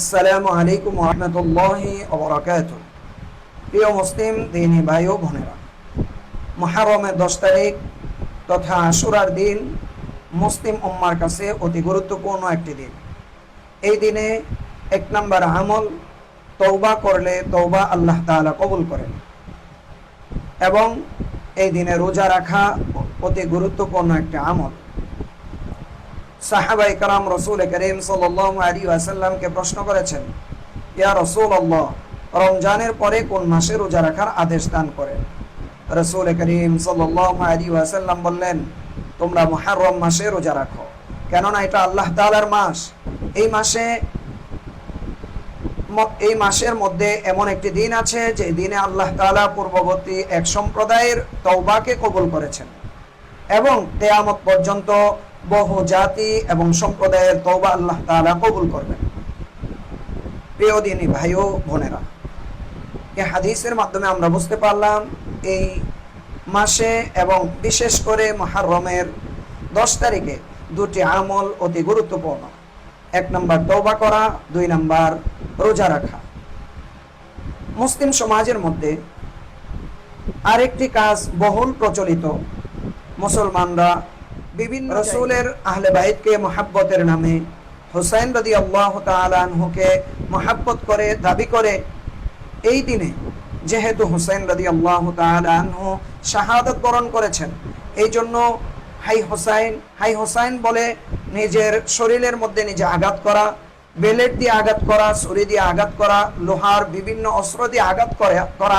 আসসালামু আলাইকুম রহমতুল্লাহি ওবরাকাত প্রিয় মুসলিম, দিনী ভাই ও বোনেরা মহারমের দশ তারিখ তথা আশুরার দিন মুসলিম উম্মার কাছে অতি গুরুত্বপূর্ণ একটি দিন। এই দিনে এক নম্বর আমল তৌবা করলে তৌবা আল্লাহ তাআলা কবুল করেন এবং এই দিনে রোজা রাখা অতি গুরুত্বপূর্ণ একটি আমল। সাহাবাই কালাম রসুল করিম সাল্লাল্লাহু আলাইহি ওয়াসাল্লামকে প্রশ্ন করেছেন, ইয়া রাসূলুল্লাহ, রমজানের পরে কোন মাসে রোজা রাখার আদেশ দান করেন রসুল করিম সাল্লাল্লাহু আলাইহি ওয়াসাল্লাম বললেন, তোমরা মুহররম মাসে রোজা রাখো। কেননা এটা আল্লাহ তাআলার মাস। এই মাসে এই মাসের মধ্যে এমন একটি দিন আছে, যে দিনে আল্লাহ তাআলা পূর্ববর্তী এক সম্প্রদায়ের তওবাকে কবুল করেছেন এবং তেয়ামত পর্যন্ত বহু জাতি এবং সম্প্রদায়ের তওবা আল্লাহ তাআলা কবুল করবেন। প্রিয় দিনী ভাই ও বোনেরা, এই হাদিসের মাধ্যমে আমরা বুঝতে পারলাম এই মাসে এবং বিশেষ করে মহারমের দশ তারিখে দুটি আমল অতি গুরুত্বপূর্ণ। এক নম্বর তওবা করা, দুই নম্বর রোজা রাখা। মুসলিম সমাজের মধ্যে আরেকটি কাজ বহুল প্রচলিত। মুসলমানরা বিভিন্ন রসুলের আহলে বাইতকে মহাব্বতের নামে হুসাইন রদি আল্লাহ তালহুকে মহাব্বত করে, দাবি করে, এই দিনে যেহেতু হুসাইন রদি আল্লাহ তালহু শাহাদত বরণ করেছেন এই জন্য হাই হোসাইন হাই হোসাইন বলে নিজের শরীরের মধ্যে নিজে আঘাত করা, বেলেট দিয়ে আঘাত করা, ছুরি দিয়ে আঘাত করা, লোহার বিভিন্ন অস্ত্র দিয়ে আঘাত করা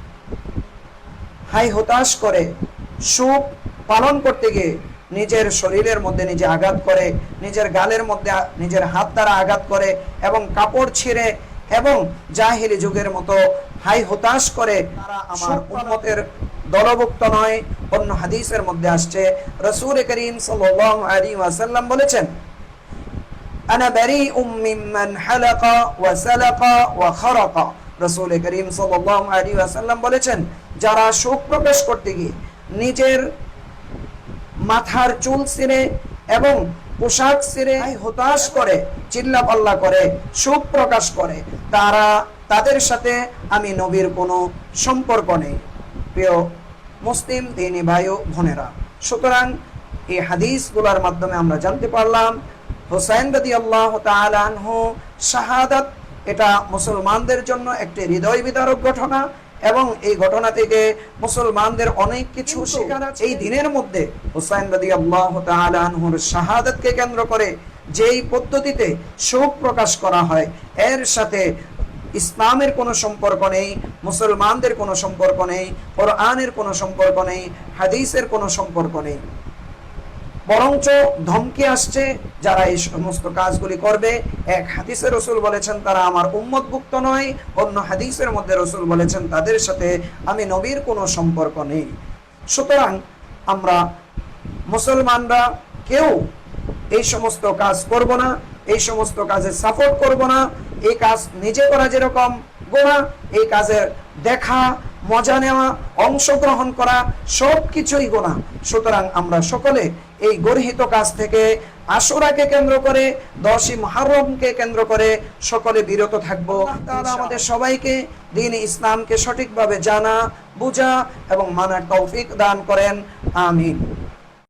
হাই হতাশ করে সুখ পালন করতে গিয়ে নিজের শরীরের মধ্যে নিজে আঘাত করে নিজের গালের মধ্যে নিজের হাত দ্বারা আঘাত করে এবং কাপড় ছিঁড়ে এবং জাহিলি যুগের মতো হাই হতাশ করে তারা আমার দলভুক্ত নয়। অন্য হাদিসের মধ্যে আসছে রসুল করিম সাল্লাম বলেছেন আনা রসুল বলেছেন যারা শোক প্রকাশ করতে গিয়ে নিজের মাথার চুল ছিঁড়ে এবং পোশাক ছিঁড়ে হতাশ করে চিল্লা পাল্লা করে, শোক প্রকাশ করে, তারা তাদের সাথে আমি নবীর কোনো সম্পর্ক নেই। প্রিয় মুসলিম দিনী ভাই ও বোনেরা, সুতরাং এই হাদিসগুলোর মাধ্যমে আমরা জানতে পারলাম, হোসাইন রদি আল্লাহ আনহু শাহাদাত, এটা মুসলমানদের জন্য একটি হৃদয় বিদারক ঘটনা এবং এই ঘটনা থেকে মুসলমানদের অনেক কিছু শেখার আছে। এই দিনের মধ্যে হুসাইন রাদি আল্লাহ আনহুর শাহাদাতকে কেন্দ্র করে যেই পদ্ধতিতে শোক প্রকাশ করা হয় এর সাথে ইসলামের কোনো সম্পর্ক নেই মুসলমানদের কোনো সম্পর্ক নেই কোরআনের কোনো সম্পর্ক নেই হাদিসের কোনো সম্পর্ক নেই। বরঞ্চ ধমকি আসছে, যারা এই সমস্ত কাজগুলি করবে। এক হাদিসে রসুল বলেছেন, তারা আমার উম্মতভুক্ত নয়। অন্য হাদিসের মধ্যে রসুল বলেছেন, তাদের সাথে আমি নবীর কোনো সম্পর্ক নেই। সুতরাং আমরা মুসলমানরা কেউ এই সমস্ত কাজ করব না, এই সমস্ত কাজে সাপোর্ট করব না। এই কাজ নিজে করা যেরকম গোনা, এই কাজের দেখা মজা নেওয়া, অংশগ্রহণ করা সব কিছুই গোনা। সুতরাং আমরা সকলে এই গর্হিত কাজ থেকে আশুরাকে কেন্দ্র করে, দশই মহারমকে কেন্দ্র করে সকলে বিরত থাকব। তারা আমাদের সবাইকে দিন ইসলামকে সঠিকভাবে জানা, বুঝা এবং মানার তৌফিক দান করেন। আমিন।